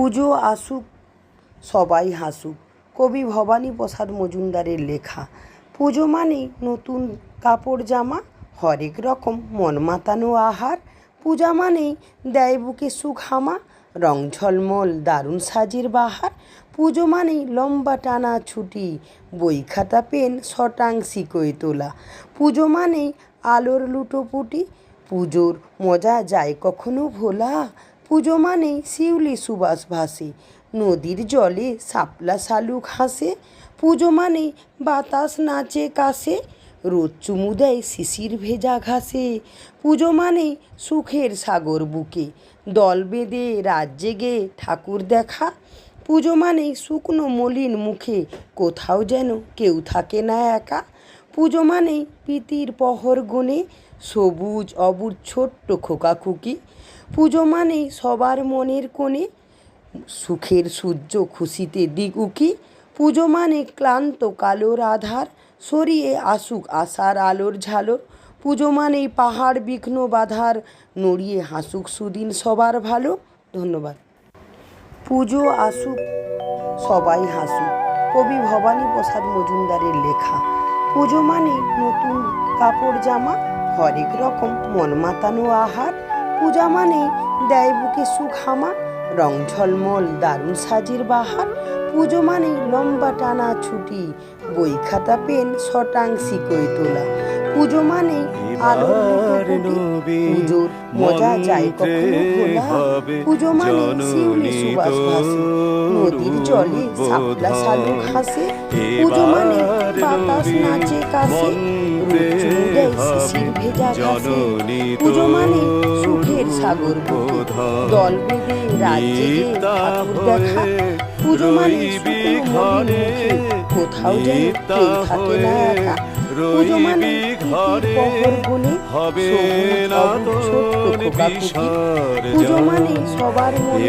পুজো আসুক, সবাই হাসুক। কবি ভবানী প্রসাদ মজুমদারের লেখা, পুজো মানেই নতুন কাপড় জামা, হরেক রকম মন মাতানো আহার। পূজা মানেই দেয় বুকে সুখ হামা রং ঝলমল, দারুণ সাজের বাহার। পুজো মানেই লম্বা টানা ছুটি, বই খাতা, পেন শটাংশিকই তোলা। পুজো মানেই আলোর লুটোপুটি, পুজোর মজা যায় কখনো ভোলা। পুজো মানেই শিউলি সুবাস ভাসে, নদীর জলে শাপলা শালুক হাসে, পুজো মানেই বাতাস নাচে কাশে, রোদ চুমু দেয় শিশির ভেজা ঘাসে, পুজো মানেই সুখের সাগর বুকে, দল বেঁধে রাত জেগে ঠাকুর দেখা, পুজো মানেই শুকনো মলিন মুখে কোথাও যেন কেউ থাকে না একা পুজো মানেই প্রীতির পহর গুনে সবুজ, অবুজ, ছোট্ট খোকাখুকি। পুজো মানেই সবার মনের কোণে সুখের সূর্য খুশিতে দিক উকি পুজো মানে ক্লান্ত কালোর আধার, সরিয়ে আসুক আশার আলোর ঝালর। পুজো মানেই পাহাড় বিঘ্ন বাধার, নড়িয়ে হাসুক সুদিন সবার ভালো। ধন্যবাদ। পুজো আসুক, সবাই হাসুক। কবি ভবানী প্রসাদ মজুমদারের লেখা। পুজো মানে নতুন কাপড় জামা, হরেক রকম মন মাতানো আহার। পূজা মানে দেয় বুকে সুখ হামা, রং ঝলমল, দারুণ সাজির বাহার। পুজো মানে লম্বা টানা ছুটি, বই খাতা, পেন শটাংশিকই তোলা। পুজো মানে আলোর পুজোর মজা যায় কখনো ভোলা। পুজো মানে শিউলি সুবাস ভাসে। নদীর জলে শাপলা শালুক হাসে পুজো মানে বাতাস নাচে শিশির ভেজা ঘাসে পুজো মানে সুখের সাগর দল বেঁধে ঠাকুর দেখা। পুজো মানে শুকনো কোথাও যেন কেউ থাকে না একা। সবুজ অবুজ ছোট্ট খোকা খুকি পুজো মানে মনে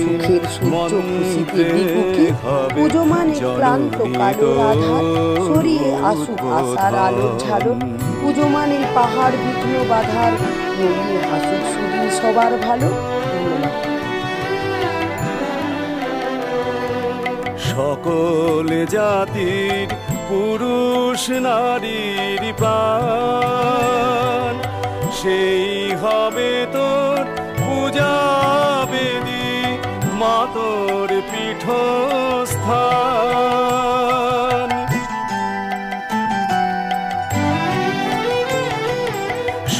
সুখের সূর্য খুশিতে দিগুকে পুজো মানে সরিয়ে আশার পুজো মানে পাহাড় বিঘ্ন বাধার। সুদিন সবার ভালো। ধন্যবাদ সকল জাতির পুরুষ নারীর প্রাণ। সেই হবে তোর পূজা বেদি, মাতর পীঠস্থান।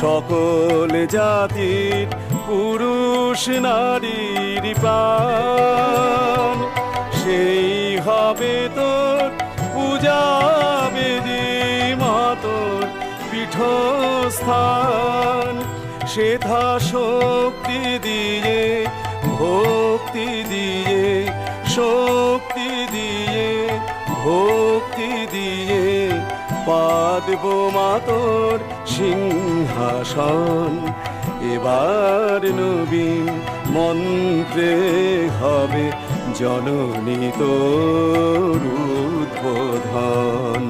সকল জাতির পুরুষ নারীর প্রাণ। পীঠস্থান সেথা শক্তি দিয়ে, ভক্তি দিয়ে, শক্তি দিয়ে, ভক্তি দিয়ে পাদব মাতর সিংহাসন। এবার নবীন মন্ত্রে হবে জননী তোর উদ্বোধন।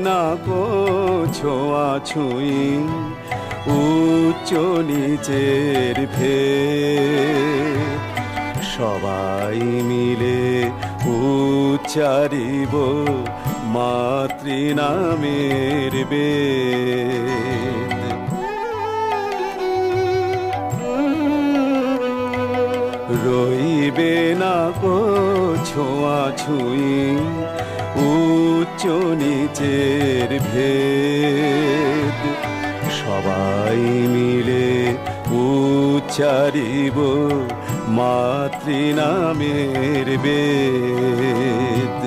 না কো ছোঁয়া ছুঁই উচ্চ নিচের সবাই মিলে উচ্চারিব মাতৃনামের বেদ। রইবে না কো ছোঁয়া ছুঁই উচ্চ নিচের ভেদ। সবাই মিলে উচ্চারিব মাতৃনামের বেদ।